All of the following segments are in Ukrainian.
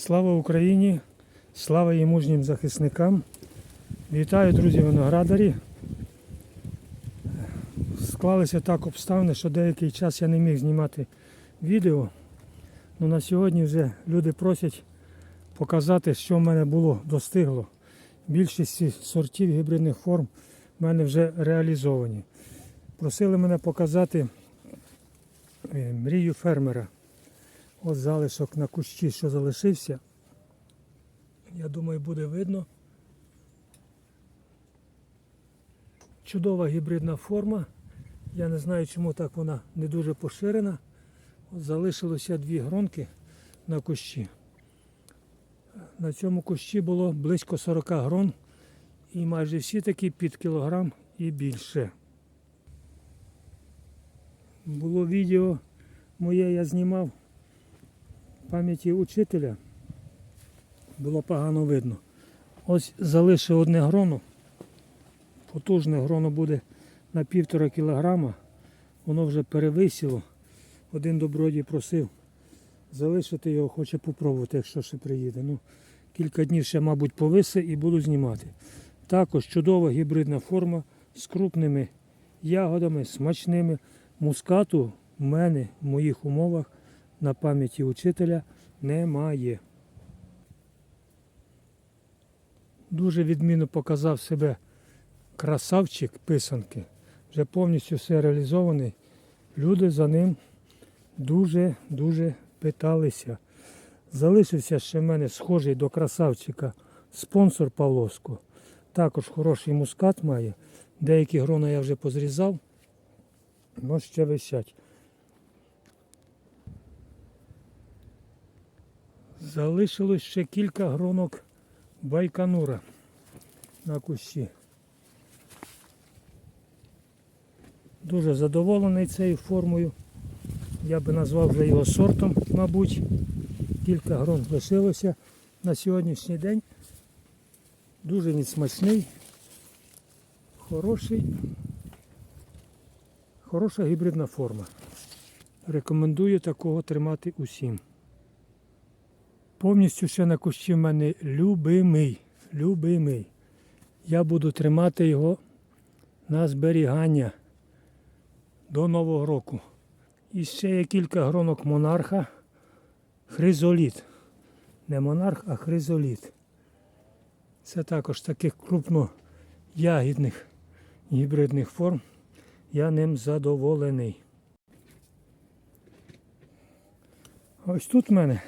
Слава Україні! Слава її мужнім захисникам! Вітаю, друзі виноградарі! Склалися так обставини, що деякий час я не міг знімати відео. Ну, на сьогодні вже люди просять показати, що в мене було, достигло. Більшість сортів гібридних форм в мене вже реалізовані. Просили мене показати е, мрію фермера. От залишок на кущі, що залишився. Я думаю, буде видно. Чудова гібридна форма. Я не знаю, чому так вона не дуже поширена. От залишилося дві гронки на кущі. На цьому кущі було близько 40 грон. І майже всі такі під кілограм і більше. Було відео моє, я знімав пам'яті учителя. Було погано видно. Ось залишив одне гроно. Потужне гроно буде на півтора кілограма. Воно вже перевисіло. Один добродій просив залишити його, хоче попробувати, якщо ще приїде. Ну, кілька днів ще, мабуть, повисе і буду знімати. Також чудова гібридна форма з крупними ягодами, смачними. Мускату в мене в моїх умовах на пам'яті учителя немає. Дуже відмінно показав себе красавчик писанки. Вже повністю все реалізований. Люди за ним дуже-дуже питалися. Залишився ще в мене схожий до красавчика спонсор Павловського. Також хороший мускат має. Деякі грона я вже позрізав, але ще висять. Залишилось ще кілька гронок байканура на кущі. Дуже задоволений цією формою. Я би назвав вже його сортом, мабуть. Кілька грон лишилося на сьогоднішній день. Дуже він смачний, хороший, хороша гібридна форма. Рекомендую такого тримати усім. Повністю ще на кущі в мене любимий. Любимий. Я буду тримати його на зберігання до Нового року. І ще є кілька гронок монарха. Хризоліт. Не монарх, а хризоліт. Це також таких крупноягідних гібридних форм. Я ним задоволений. Ось тут в мене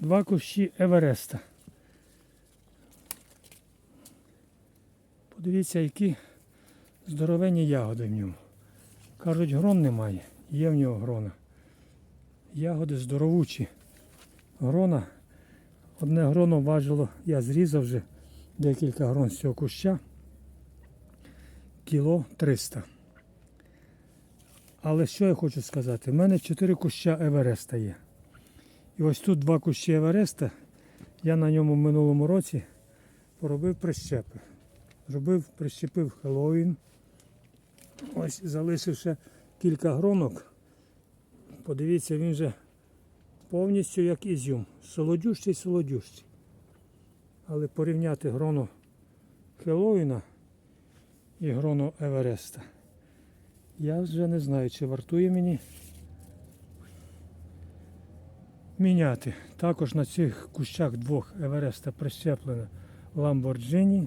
два кущі Евереста. Подивіться, які здоровенні ягоди в ньому. Кажуть, грон немає. Є в нього грона. Ягоди здоровучі. Грона. Одне гроно важило, я зрізав вже декілька грон з цього куща. Кіло 300. Але що я хочу сказати? У мене 4 куща Евереста є. І ось тут два кущі Евереста. Я на ньому в минулому році поробив прищепи. Зробив, прищепив Хеллоуін. Ось залишивши кілька гронок. Подивіться, він вже повністю як ізюм. Солодющий, солодющий. Але порівняти гроно Хеллоуіна і гроно Евереста. Я вже не знаю, чи вартує мені міняти. Також на цих кущах двох Евереста прищеплено Lamborghini,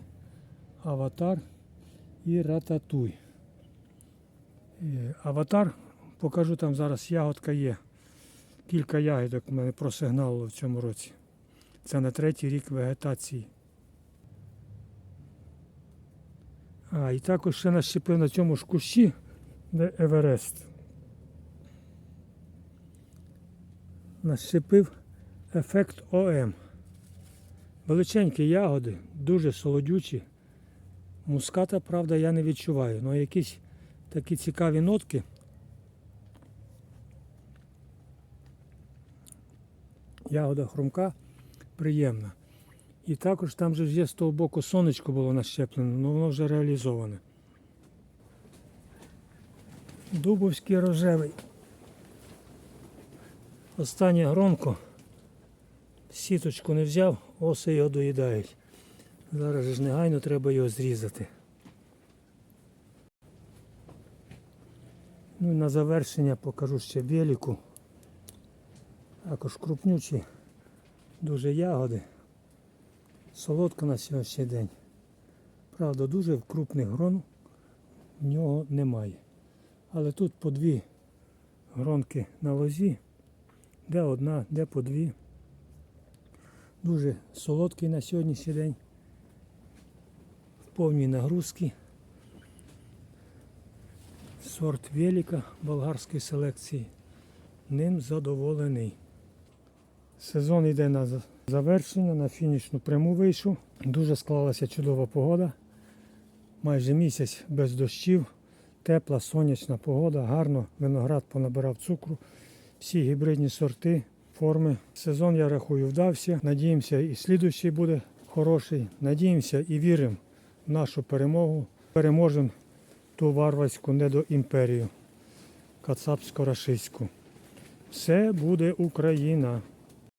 Аватар і Рататуй. Е, Аватар, покажу там зараз ягодка є. Кілька ягідок в мене просигналило в цьому році. Це на третій рік вегетації. А, і також ще нащепив на цьому ж кущі, де Еверест. Нащепив ефект ОМ. Величенькі ягоди, дуже солодючі. Муската, правда, я не відчуваю, але якісь такі цікаві нотки. Ягода хрумка приємна. І також там же є з того боку сонечко було нащеплене, але воно вже реалізоване. Дубовський рожевий. Останнє гронко Сіточку не взяв, оси його доїдають. Зараз ж негайно треба його зрізати. Ну і на завершення покажу ще біліку. Також крупнючі, дуже ягоди. Солодка на сьогоднішній день. Правда, дуже крупних грон в нього немає. Але тут по дві гронки на лозі, де одна, де по дві. Дуже солодкий на сьогоднішній день. В повній нагрузці. Сорт Веліка болгарської селекції. Ним задоволений. Сезон йде на завершення, на фінішну пряму вийшов. Дуже склалася чудова погода. Майже місяць без дощів, тепла, сонячна погода, гарно виноград понабирав цукру. Всі гібридні сорти, форми. Сезон, я рахую, вдався. Надіємося, і слідуючий буде хороший. Надіємося і віримо в нашу перемогу. Переможемо ту варварську недоімперію кацапсько-рашистську. Все буде Україна.